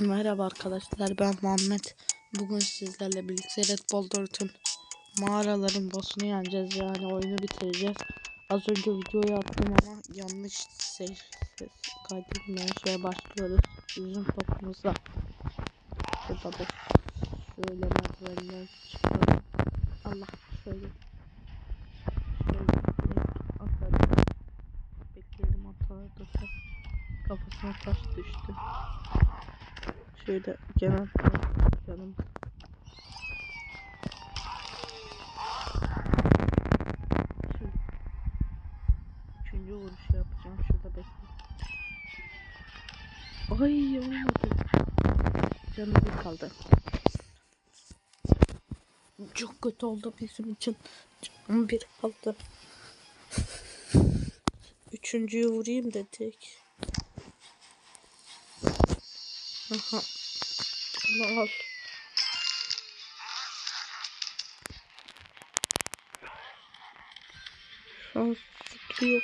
Merhaba arkadaşlar ben Muhammed. Bugün sizlerle birlikte Red Bull 4'ün mağaraların boss'unu yeneceğiz yani oyunu bitireceğiz. Az önce videoyu attım ama yanlış ses, ses kaydetmeye şeye başlıyoruz. Üzüm topumuzla. Burada da şöyle merdivenler çıkıyor. Allah şöyle. Şöyle atarım. Bekleyelim atardı. Kafasına taş düştü. Şöyle genel canım. Üçüncü vuruşu yapacağım. Şurada bekle. Ay olmadı. Canım bir kaldı. Çok kötü oldu bizim için. Canım bir kaldı. Üçüncüyü vurayım dedik. Aha. Bunu al. Şu an sıkıyor.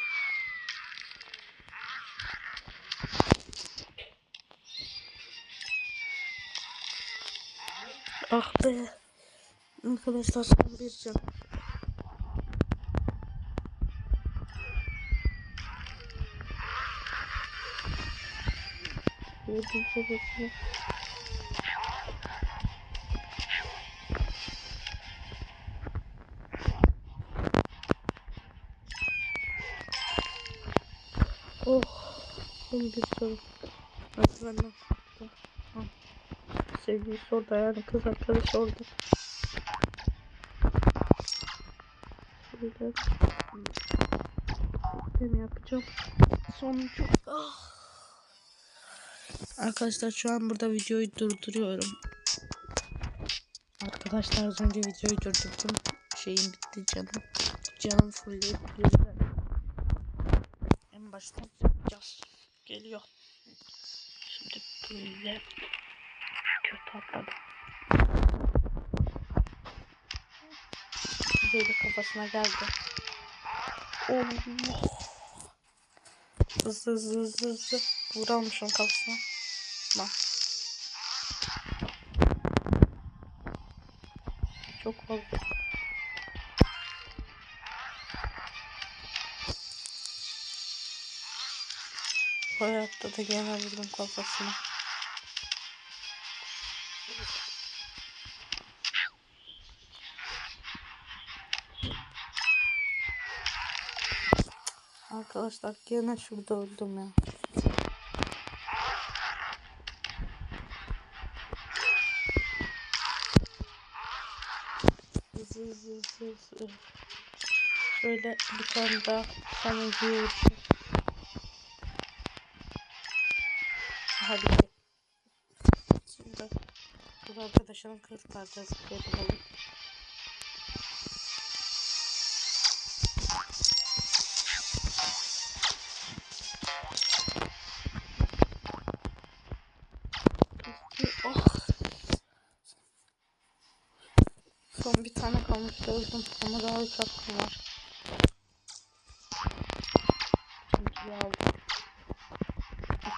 Ah be. Arkadaşlar son bir can. Vurdum kafasına. Oh. Son bir soru. Hadi benden. Sevgilisi orada yani kız arkadaş orada. Şöyle. Ne yapacağım? Sonuncu. Ah. Arkadaşlar şu an burada videoyu durduruyorum. Arkadaşlar az önce videoyu durdurdum. Şeyim bitti canım. Canım. En baştan yapacağız. Geliyor. Şimdi böyle kötü atladım. Böyle kafasına geldi. Allah. Hızlı hızlı hızlı hızlı. Vuralmışım kafasına. Bak. Çok fazla. Hayatta da gene vurdum kafasına. Arkadaşlar gene şurada öldüm ya. Şöyle bir tane daha sonuncuyu Hadi. Şimdi bu arkadaşının kurtaracağız. Gelin oğlum. Oh. Son bir tane kalmış öldüm ama daha üç hakkım var. İkinciyi aldım.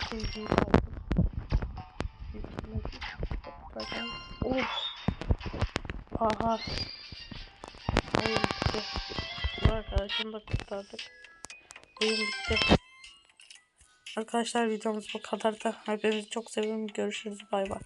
İkinciyi aldım. Topladım. Of. Aha. Oyun bitti. Bu arkadaşını da kurtardık. Oyun bitti. Arkadaşlar videomuz bu kadar da. Hepinizi çok seviyorum. Görüşürüz. Bay bay.